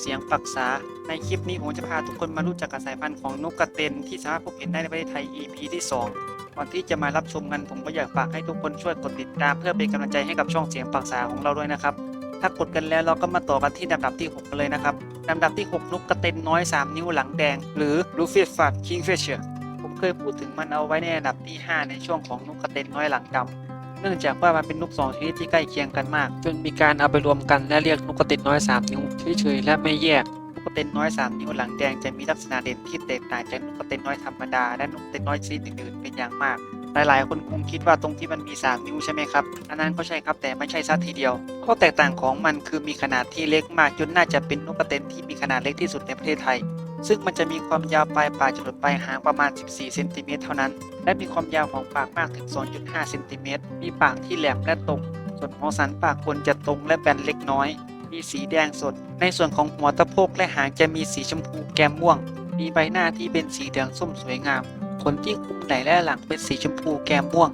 เสียงปรักษา ในคลิปนี้ผมจะพาทุกคนมารู้จักกับสายพันธุ์ของนกกระเตนที่สามารถพบเห็นได้ในประเทศไทย EP ที่ 2 ก่อนที่จะมารับชมกันผมก็อยากฝากให้ทุกคนช่วยกดติดตามเพื่อเป็นกำลังใจให้กับช่องเสียงปรักษาของเราด้วยนะครับ ถ้ากดกันแล้วเราก็มาต่อกันที่ลำดับที่6กันเลยนะครับลำดับที่ 6นกกระเตนน้อย 3 นิ้วหลังแดง หรือ l u f i f a t Kingfisher ผมเคยพูดถึงมันเอาไว้ในอันดับที่ 5 ในช่วงของนกกระเตนน้อยหลังดำ เนื่องจากว่ามันเป็นนกสองชนิดที่ใกล้เคียงกันมาก จนมีการเอาไปรวมกันและเรียกนกกระต็นน้อย 3 นิ้วเฉยๆและไม่แยกนกกระต็นน้อย 3 นิ้วหลังแดงจะมีลักษณะเด่นที่แตกต่างจากนกกระต็นน้อยธรรมดาและนกกระต็นน้อยชนิดอื่นๆเป็นอย่างมาก หลายๆ คนคงคิดว่าตรงที่มันมี 3 นิ้วใช่ไหมครับ อันนั้นก็ใช่ครับแต่ไม่ใช่ซะทีเดียว ข้อแตกต่างของมันคือมีขนาดที่เล็กมากจนน่าจะเป็นนกกระเต็นที่มีขนาดเล็กที่สุดในประเทศไทย ซึ่งมันจะมีความยาวปลายปากจรดปลายหางประมาณ 14 เซนติเมตรเท่านั้น และมีความยาวของปากมากถึง 2.5 เซนติเมตร มีปากที่แหลมและตรง ส่วนของสันปากบนจะตรงและแบนเล็กน้อย มีสีแดงสด ในส่วนของหัวตะโพกและหางจะมีสีชมพูแก้มม่วง มีใบหน้าที่เป็นสีเหลืองส้มสวยงาม ขนที่คุมไหล่และหลังเป็นสีชมพูแก้มม่วง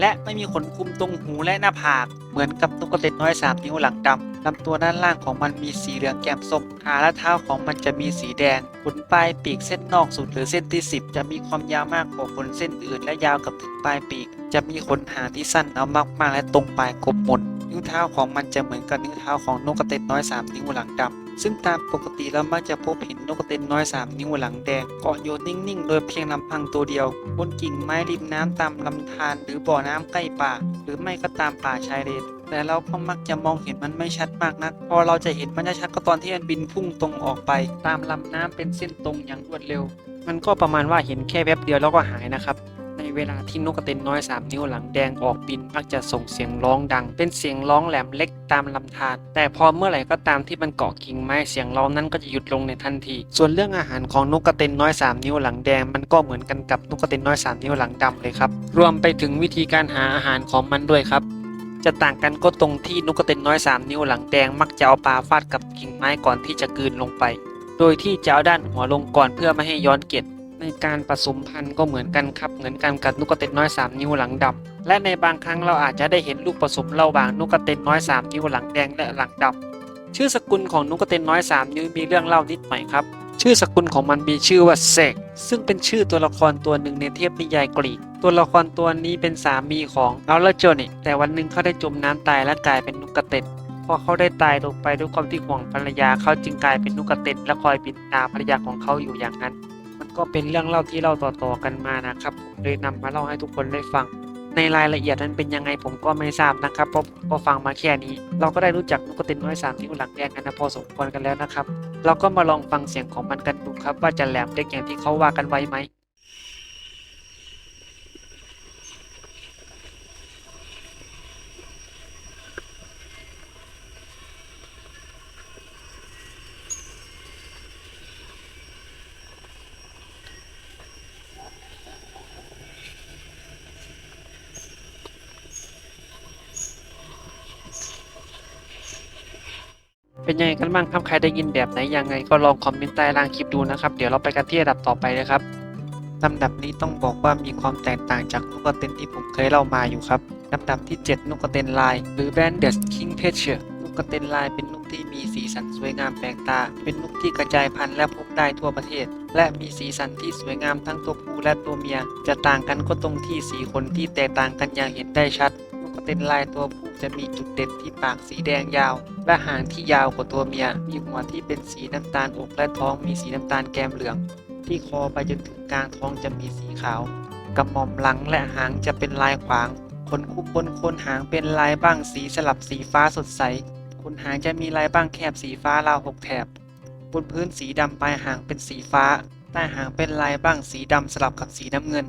และไม่มีขนคุมตรงหูและหน้าผาก เหมือนกับนกกระเต็นน้อย 3 นิ้วหลังดำ ลำตัวด้านล่างของมันมีสีเหลืองแก้มส้มขาและเท้าของมันจะมีสีแดงขนปลายปีกเส้นนอกสุดหรือเส้นที่ 10 จะมีความยาวมากกว่าขนเส้นอื่น และยาวกับถึงปลายปีก จะมีขนหางที่สั้นเอามากๆและตรงปลายกลมมนนิ้วเท้าของมันจะเหมือนกับนิ้วเท้าของนกกระเต็นน้อย 3 นิ้วหลังดำซึ่งตามปกติเรามักจะพบเห็นนกกระเต็นน้อย 3 นิ้วหลังแดงเกาะอยู่นิ่งๆ โดยเพียงลำพังตัวเดียว บนกิ่งไม้ริมน้ำตามลำธารหรือบ่อน้ำใกล้ป่า หรือไม่ก็ตามป่าชายเลน แต่เราก็มักจะมองเห็นมันไม่ชัดมากนัก พอเราจะเห็นมันจะชัดก็ตอนที่มันบินพุ่งตรงออกไป ตามลำน้ำเป็นเส้นตรงอย่างรวดเร็ว มันก็ประมาณว่าเห็นแค่แวบเดียวแล้วก็หายนะครับ ในเวลาที่นกกระเต็นน้อย 3 นิ้วหลังแดงออกบินมักจะส่งเสียงร้องดัง เป็นเสียงร้องแหลมเล็กตามลำธารแต่พอเมื่อไหร่ก็ตามที่มันเกาะกิ่งไม้เสียงร้องนั้นก็จะหยุดลงในทันที ส่วนเรื่องอาหารของนกกระเต็นน้อย 3 นิ้วหลังแดงมันก็เหมือนกันกับนกกระเต็นน้อย 3 นิ้วหลังดำเลยครับรวมไปถึงวิธีการหาอาหารของมันด้วยครับ จะต่างกันก็ตรงที่นกกระเต็นน้อย 3 นิ้วหลังแดงมักจะเอาปลาฟาดกับกิ่งไม้ก่อนที่จะกลืนลงไป โดยที่จะเอาด้านหัวลงก่อนเพื่อไม่ให้ย้อนเกล็ดในการผสมพันธุ์ก็เหมือนกันครับเหมือนกันกับนกกระเต็นน้อย 3 นิ้วหลังดำและในบางครั้งเราอาจจะได้เห็นลูกผสมระหว่างนกกระเต็นน้อย 3 นิ้วหลังแดงและหลังดำชื่อสกุลของนกกระเต็นน้อย 3 นิ้วมีเรื่องเล่านิดหน่อยครับ ชื่อสกุลของมันมีชื่อว่าเซกซึ่งเป็นชื่อตัวละครตัวหนึ่งในเทพนิยายกรีก ตัวละครตัวนี้เป็นสามีของอัลเลโจเนแต่วันหนึ่งเขาได้จมน้ำตายและกลายเป็นนกกระเต็นพอเขาได้ตายลงไปด้วยความที่ห่วงภรรยาเขาจึงกลายเป็นนกกระเต็นและคอยบินตาภรรยาของเขาอยู่อย่างนั้น มันก็เป็นเรื่องเล่าที่เล่าต่อๆกันมานะครับผมเลยนำมาเล่าให้ทุกคนได้ฟังในรายละเอียดนั้นเป็นยังไงผมก็ไม่ทราบนะครับเพราะก็ฟังมาแค่นี้ เราก็ได้รู้จักนกกระเต็นน้อยสามนิ้วหลังแดงกันนะพอสมควรกันแล้วนะครับ เราก็มาลองฟังเสียงของมันกันดูครับ ว่าจะแหลมเล็กอย่างที่เขาว่ากันไว้ไหม ยังไงกันบ้างครับใครได้ยินแบบไหนยังไงก็ลองคอมเมนต์ใต้ล่างคลิปดูนะครับ เดี๋ยวเราไปกันที่ระดับต่อไปเลยครับลำดับนี้ต้องบอกว่ามีความแตกต่างจากนกกระเต็นที่ผมเคยเล่ามาอยู่ครับลำดับที่ 7นกกระเต็นลาย หรือ Banded Kingfisher นกกระเต็นลายเป็นนกที่มีสีสันสวยงามแปลกตา เป็นนกที่กระจายพันธุ์และพบได้ทั่วประเทศ และมีสีสันที่สวยงามทั้งตัวผู้และตัวเมีย จะต่างกันก็ตรงที่สีขนที่แตกต่างกันอย่างเห็นได้ชัดนกกระเต็นลายตัวผู้จะมีจุดเด่นที่ปากสีแดงยาว และหางที่ยาวกว่าตัวเมีย มีหัวที่เป็นสีน้ำตาลอกและท้องมีสีน้ำตาลแกมเหลือง ที่คอไปจนถึงกลางท้องจะมีสีขาวกระหม่อมหลังและหางจะเป็นลายขวางขนคุบบนโคนหางเป็นลายบ้างสีสลับสีฟ้าสดใสขนหางจะมีลายบ้างแคบสีฟ้าราวหกแถบบนพื้นสีดำปลายหางเป็นสีฟ้า ใต้หางเป็นลายบ้างสีดำสลับกับสีน้ำเงิน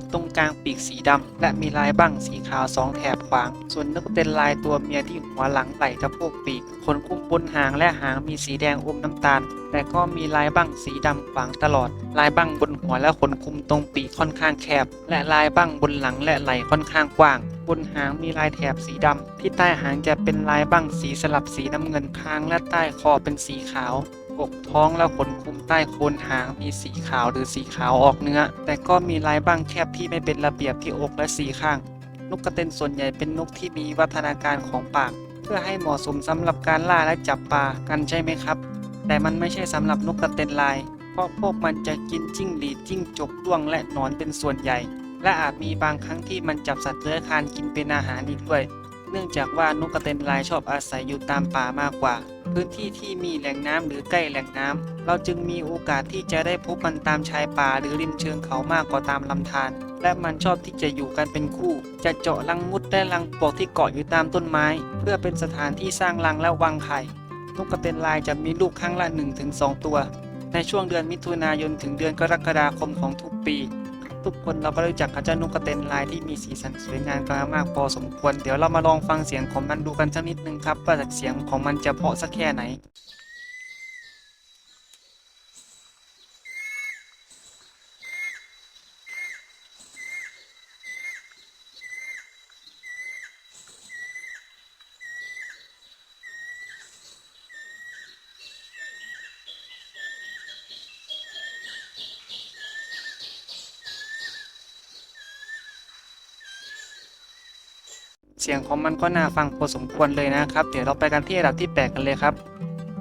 นตรงกลางปีกสีดำและมีลายบั้งสีขาวสองแถบขวาง ส่วนนกเป็นลายตัวเมียที่หัวหลังไหล่สะโพกปีกขนคุ้มบนหางและหางมีสีแดงอมน้ำตาล แต่ก็มีลายบั้งสีดำขวางตลอด ลายบั้งบนหัวและขนคุมตรงปีกค่อนข้างแคบ และลายบั้งบนหลังและไหล่ค่อนข้างกว้าง บนหางมีลายแถบสีดำที่ใต้หางจะเป็นลายบั้งสีสลับสีน้ำเงินคางและใต้คอเป็นสีขาว อกท้องและขนคุมใต้โคนหางมีสีขาวหรือสีขาวออกเนื้อ แต่ก็มีลายบ้างแคบที่ไม่เป็นระเบียบที่อกและสีข้าง นกกระเต็นส่วนใหญ่เป็นนกที่มีวัฒนาการของปาก เพื่อให้เหมาะสมสำหรับการล่าและจับปลากันใช่ไหมครับ แต่มันไม่ใช่สำหรับนกกระเต็นลาย เพราะพวกมันจะกินจิ้งหรีดจิ้งจกด้วงและหนอนเป็นส่วนใหญ่ และอาจมีบางครั้งที่มันจับสัตว์เลื้อยคลานกินเป็นอาหารอีกด้วย เนื่องจากว่านกกระเต็นลายชอบอาศัยอยู่ตามป่ามากกว่า พื้นที่ที่มีแหล่งน้ำหรือใกล้แหล่งน้ำเราจึงมีโอกาสที่จะได้พบมันตามชายป่าหรือริมเชิงเขามากกว่าตามลำธารและมันชอบที่จะอยู่กันเป็นคู่ จะเจาะรังมุดและรังปลวกที่เกาะอยู่ตามต้นไม้ เพื่อเป็นสถานที่สร้างรังและวางไข่นกกระเตนลายจะมีลูกครั้งละ 1-2 ตัว ในช่วงเดือนมิถุนายนถึงเดือนกรกฎาคมของทุกปี ทุกคนเราก็รู้จักกับเจ้านกกระเต็นลายที่มีสีสันสวยงามกันมากพอสมควร เดี๋ยวเรามาลองฟังเสียงของมันดูกันสักนิดนึงครับว่าเสียงของมันจะเพาะสักแค่ไหน เสียงของมันก็น่าฟังพอสมควรเลยนะครับ เดี๋ยวเราไปกันที่อันดับที่ 8 กันเลยครับ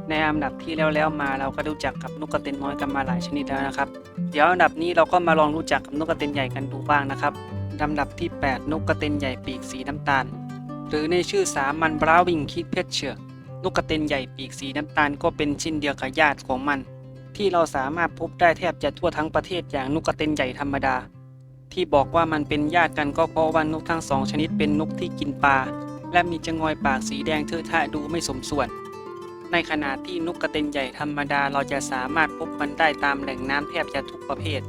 ในอันดับที่แล้วๆมาเราก็รู้จักกับนกกระเต็นน้อยกันมาหลายชนิดแล้วนะครับ เดี๋ยวอันดับนี้เราก็มาลองรู้จักกับนกกระเต็นใหญ่กันดูบ้างนะครับลำดับที่ 8 นกกระเต็นใหญ่ปีกสีน้ำตาล หรือในชื่อสามัญบราวิงคิดเพชเชอร์นกกระเต็นใหญ่ปีกสีน้ำตาลก็เป็นเช่นเดียวกับญาติของมัน ที่เราสามารถพบได้แทบจะทั่วทั้งประเทศอย่างนกกระเต็นใหญ่ธรรมดา ที่บอกว่ามันเป็นญาติกันก็เพราะว่านกทั้งสองชนิดเป็นนกที่กินปลาและมีจงอยปากสีแดงเทอะทะดูไม่สมส่วน ในขณะที่นกกระเต็นใหญ่ธรรมดาเราจะสามารถพบมันได้ตามแหล่งน้ำแทบจะทุกประเภท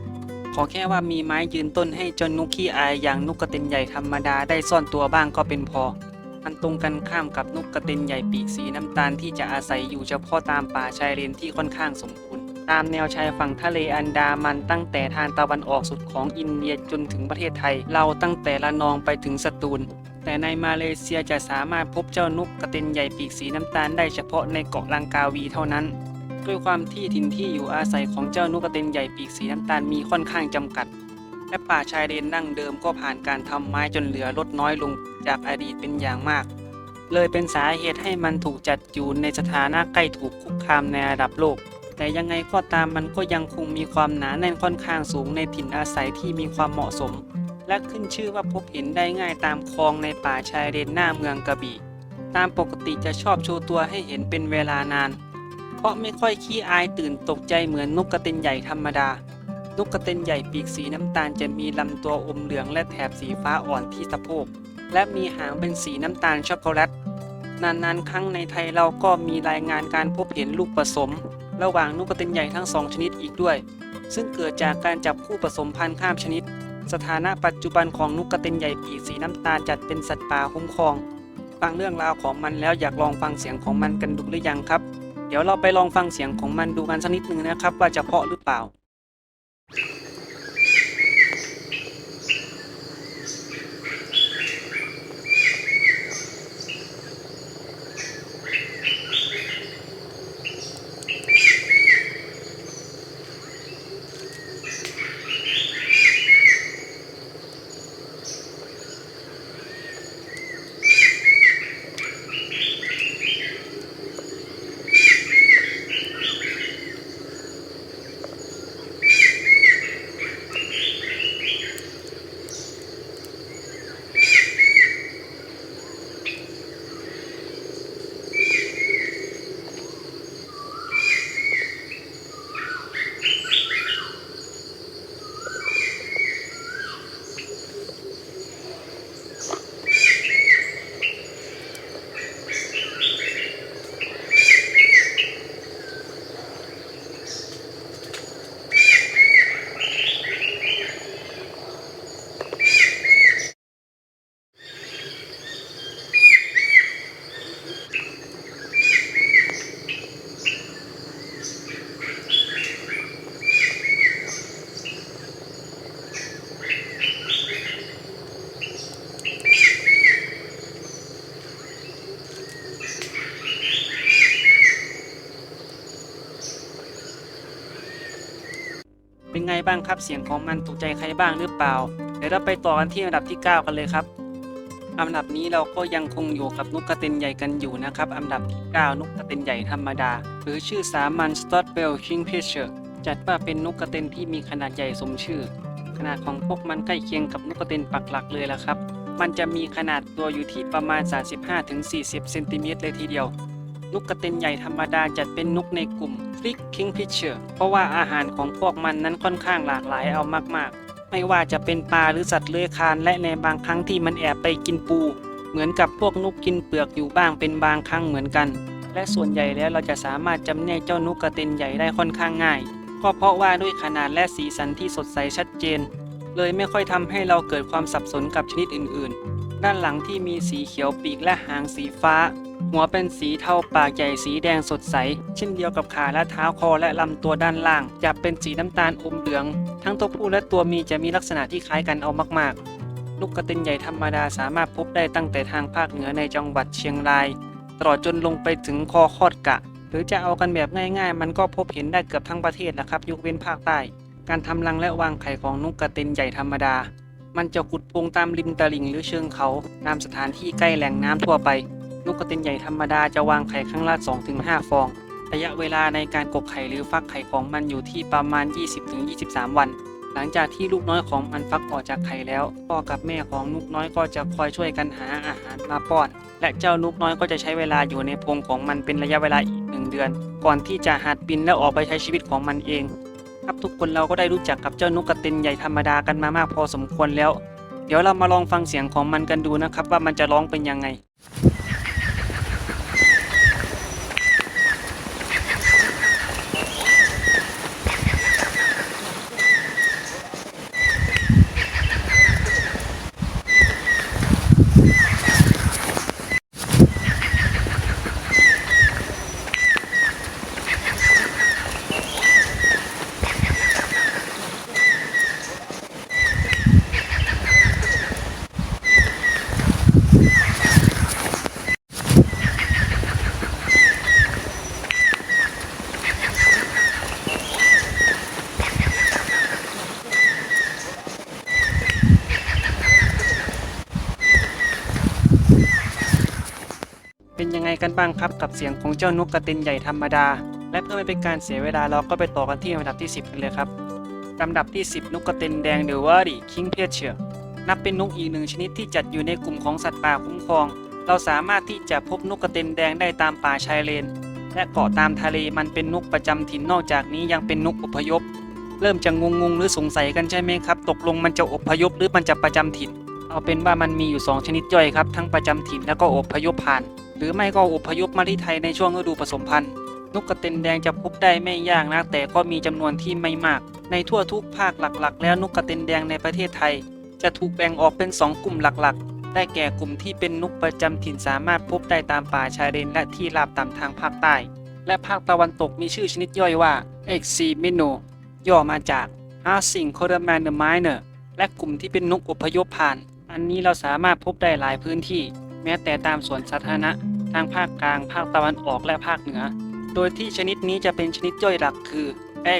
ขอแค่ว่ามีไม้ยืนต้นให้จนนกขี้อายอย่างนกกระเต็นใหญ่ธรรมดาได้ซ่อนตัวบ้างก็เป็นพอ มันตรงกันข้ามกับนกกระเต็นใหญ่ปีกสีน้ำตาลที่จะอาศัยอยู่เฉพาะตามป่าชายเลนที่ค่อนข้างสมบูรณ์ ตามแนวชายฝั่งทะเลอันดามันตั้งแต่ทางตะวันออกสุดของอินเดียจนถึงประเทศไทย เราตั้งแต่ละนองไปถึงสตูล แต่ในมาเลเซียจะสามารถพบเจ้านกกระเต็นใหญ่ปีกสีน้ำตาลได้เฉพาะในเกาะลังกาวีเท่านั้น ด้วยความที่ถิ่นที่อยู่อาศัยของเจ้านกกระเต็นใหญ่ปีกสีน้ำตาลมีค่อนข้างจำกัด และป่าชายเลนดั้งเดิมก็ผ่านการทำไม้จนเหลือลดน้อยลงจากอดีตเป็นอย่างมากเลยเป็นสาเหตุให้มันถูกจัดอยู่ในสถานะใกล้ถูกคุกคามในระดับโลก แต่ยังไงก็ตามมันก็ยังคงมีความหนาแน่นค่อนข้างสูงในถิ่นอาศัยที่มีความเหมาะสม และขึ้นชื่อว่าพบเห็นได้ง่ายตามคลองในป่าชายเลนหน้าเมืองกระบี่ ตามปกติจะชอบโชว์ตัวให้เห็นเป็นเวลานาน เพราะไม่ค่อยขี้อายตื่นตกใจเหมือนนกกระเต็นใหญ่ธรรมดานกกระเต็นใหญ่ปีกสีน้ำตาลจะมีลำตัวอมเหลืองและแถบสีฟ้าอ่อนที่สะโพก และมีหางเป็นสีน้ำตาลช็อกโกแลตนานๆ ครั้งในไทยเราก็มีรายงานการพบเห็นลูกผสม ระหว่างนกกระตินใหญ่ทั้งสองชนิดอีกด้วย ซึ่งเกิดจากการจับคู่ผสมพันธุ์ข้ามชนิด สถานะปัจจุบันของนกกระตินใหญ่ปีกสีน้ำตาลจัดเป็นสัตว์ป่าคุ้มครองฟังเรื่องราวของมันแล้วอยากลองฟังเสียงของมันกันดูหรือยังครับ เดี๋ยวเราไปลองฟังเสียงของมันดูกันสักนิดนึงนะครับ ว่าจะเพาะหรือเปล่า บ้างครับ เสียงของมันถูกใจใครบ้างหรือเปล่า เดี๋ยวเราไปต่อกันที่อันดับที่ 9 กันเลยครับอันดับนี้เราก็ยังคงอยู่กับนกกระเต็นใหญ่กันอยู่นะครับ อันดับที่ 9 นกกระเต็นใหญ่ธรรมดา หรือชื่อสามัญ s t o t b e l Kingfisher จัดว่าเป็นนกกระเต็นที่มีขนาดใหญ่สมชื่อ ขนาดของพวกมันใกล้เคียงกับนกกระเต็นปักหลักเลยละครับ มันจะมีขนาดตัวอยู่ที่ประมาณ 35-40 เซนติเมตรเลยทีเดียวนกกระเต็นใหญ่ธรรมดาจัดเป็นนกในกลุ่ม Flick Kingfisher เพราะว่าอาหารของพวกมันนั้นค่อนข้างหลากหลายเอามากๆ ไม่ว่าจะเป็นปลาหรือสัตว์เลื้อยคลานและในบางครั้งที่มันแอบไปกินปู เหมือนกับพวกนกกินเปลือกอยู่บ้างเป็นบางครั้งเหมือนกัน และส่วนใหญ่แล้วเราจะสามารถจำแนกเจ้านกกระเต็นใหญ่ได้ค่อนข้างง่ายก็เพราะว่าด้วยขนาดและสีสันที่สดใสชัดเจน เลยไม่ค่อยทำให้เราเกิดความสับสนกับชนิดอื่นๆ ด้านหลังที่มีสีเขียวปีกและหางสีฟ้า หัวเป็นสีเทาปากใหญ่สีแดงสดใส เช่นเดียวกับขาและเท้าคอและลำตัวด้านล่าง จะเป็นสีน้ำตาลอมเหลือง ทั้งตัวผู้และตัวเมียจะมีลักษณะที่คล้ายกันเอามากๆ นกกระต็นใหญ่ธรรมดาสามารถพบได้ตั้งแต่ทางภาคเหนือในจังหวัดเชียงราย ตลอดจนลงไปถึงคอคอดกะ หรือจะเอากันแบบง่ายๆ มันก็พบเห็นได้เกือบทั้งประเทศนะครับยกเว้นภาคใต้ การทำรังและวางไข่ของนกกระต็นใหญ่ธรรมดา มันจะขุดโพรงตามริมตลิ่งหรือเชิงเขาตามสถานที่ใกล้แหล่งน้ำทั่วไป นกกระเต็นใหญ่ธรรมดาจะวางไข่ครั้งละ 2-5 ฟอง ระยะเวลาในการกกไข่หรือฟักไข่ของมันอยู่ที่ประมาณ 20-23 วัน หลังจากที่ลูกน้อยของมันฟักออกจากไข่แล้ว พ่อกับแม่ของนกน้อยก็จะคอยช่วยกันหาอาหารมาป้อน และเจ้านกน้อยก็จะใช้เวลาอยู่ในโพรงของมันเป็นระยะเวลาอีกหนึ่งเดือน ก่อนที่จะหัดบินและออกไปใช้ชีวิตของมันเอง ครับทุกคนเราก็ได้รู้จักกับเจ้านกกระเต็นใหญ่ธรรมดากันมามากพอสมควรแล้ว เดี๋ยวเรามาลองฟังเสียงของมันกันดูนะครับว่ามันจะร้องเป็นยังไง กันบ้างครับกับเสียงของเจ้านกกระต็นใหญ่ธรรมดา และเพื่อไม่เป็นการเสียเวลาเราก็ไปต่อกันที่ลำดับที่ 10 กันเลยครับลำดับที่ 10 นกกระต็นแดงหรือว่าดิคิงเพเชอร์นับเป็นนกอีกหนึ่งชนิดที่จัดอยู่ในกลุ่มของสัตว์ป่าคุ้มครอง เราสามารถที่จะพบนกกระต็นแดงได้ตามป่าชายเลน และเกาะตามทะเลมันเป็นนกประจำถิ่นนอกจากนี้ยังเป็นนกอพยพ เริ่มจะงงงหรือสงสัยกันใช่ไหมครับ ตกลงมันจะอพยพหรือมันจะประจำถิ่น เอาเป็นว่ามันมีอยู่ 2 ชนิดย่อยครับ ทั้งประจำถิ่นแล้วก็อพยพผ่าน หรือไม่ก็อพยพมาที่ไทยในช่วงฤดูผสมพันธุ์ นกกระเต็นแดงจะพบได้ไม่ยากนะแต่ก็มีจำนวนที่ไม่มาก ในทั่วทุกภาคหลักๆ แล้วนกกระเต็นแดงในประเทศไทย จะถูกแบ่งออกเป็น 2 กลุ่มหลักๆ ได้แก่กลุ่มที่เป็นนกประจำถิ่นสามารถพบได้ตามป่าชายเลนและที่ราบต่ำทางภาคใต้ และภาคตะวันตกมีชื่อชนิดย่อยว่า e x i m i n o ย่อมาจาก h a s i n g c o r d a m a n m i n e r และกลุ่มที่เป็นนกอพยพผ่าน อันนี้เราสามารถพบได้หลายพื้นที่ แม้แต่ตามสวนสาธารณะทางภาคกลาง ภาคตะวันออกและภาคเหนือ โดยที่ชนิดนี้จะเป็นชนิดย่อยหลักคือ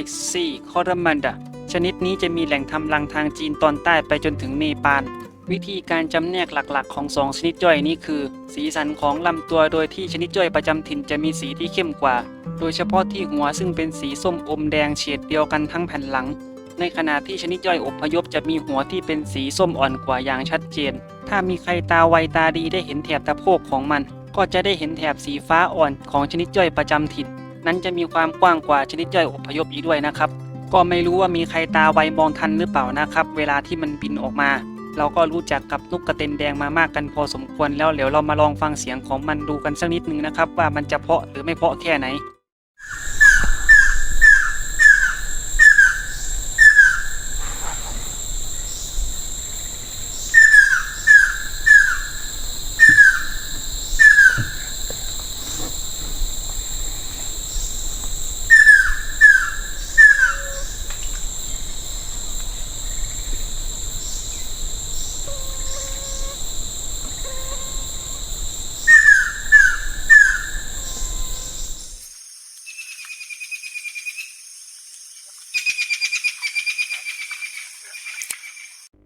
X C c o r a m a n d a ชนิดนี้จะมีแหล่งทำรังทางจีนตอนใต้ไปจนถึงเนปาล วิธีการจำแนกหลักๆ ของสองชนิดย่อยนี้คือ สีสันของลำตัวโดยที่ชนิดย่อยประจำถิ่นจะมีสีที่เข้มกว่า โดยเฉพาะที่หัวซึ่งเป็นสีส้มอมแดงเฉดเดียวกันทั้งแผ่นหลัง ในขณะที่ชนิดย่อยอพยพจะมีหัวที่เป็นสีส้มอ่อนกว่าอย่างชัดเจน ถ้ามีใครตาไวตาดีได้เห็นแถบตะโพกของมัน ก็จะได้เห็นแถบสีฟ้าอ่อนของชนิดย่อยประจำถิ่น นั้นจะมีความกว้างกว่าชนิดย่อยอพยพอีกด้วยนะครับ ก็ไม่รู้ว่ามีใครตาไวมองทันหรือเปล่านะครับ เวลาที่มันบินออกมา เราก็รู้จักกับนกกระเต็นแดงมามากกันพอสมควรแล้วเดี๋ยวเรามาลองฟังเสียงของมันดูกันสักนิดนึงนะครับ ว่ามันจะเพาะหรือไม่เพาะแค่ไหน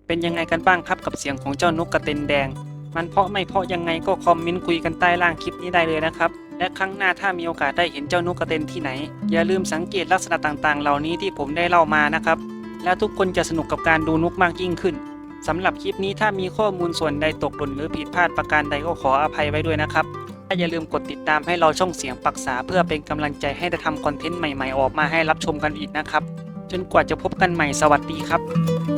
เป็นยังไงกันบ้างครับกับเสียงของเจ้านกกระเต็นแดง มันเพาะไม่เพาะยังไงก็คอมเมนต์คุยกันใต้ล่างคลิปนี้ได้เลยนะครับ และครั้งหน้าถ้ามีโอกาสได้เห็นเจ้านกกระเต็นที่ไหน อย่าลืมสังเกตลักษณะต่างๆ เหล่านี้ที่ผมได้เล่ามานะครับ แล้วทุกคนจะสนุกกับการดูนกมากยิ่งขึ้นสำหรับคลิปนี้ถ้ามีข้อมูลส่วนใดตกหล่นหรือผิดพลาดประการใดก็ขออภัยไว้ด้วยนะครับและอย่าลืมกดติดตามให้เราช่องเสียงปรักษาเพื่อเป็นกำลังใจให้ได้ทำคอนเทนต์ใหม่ๆออกมาให้รับชมกันอีกนะครับ จนกว่าจะพบกันใหม่สวัสดีครับ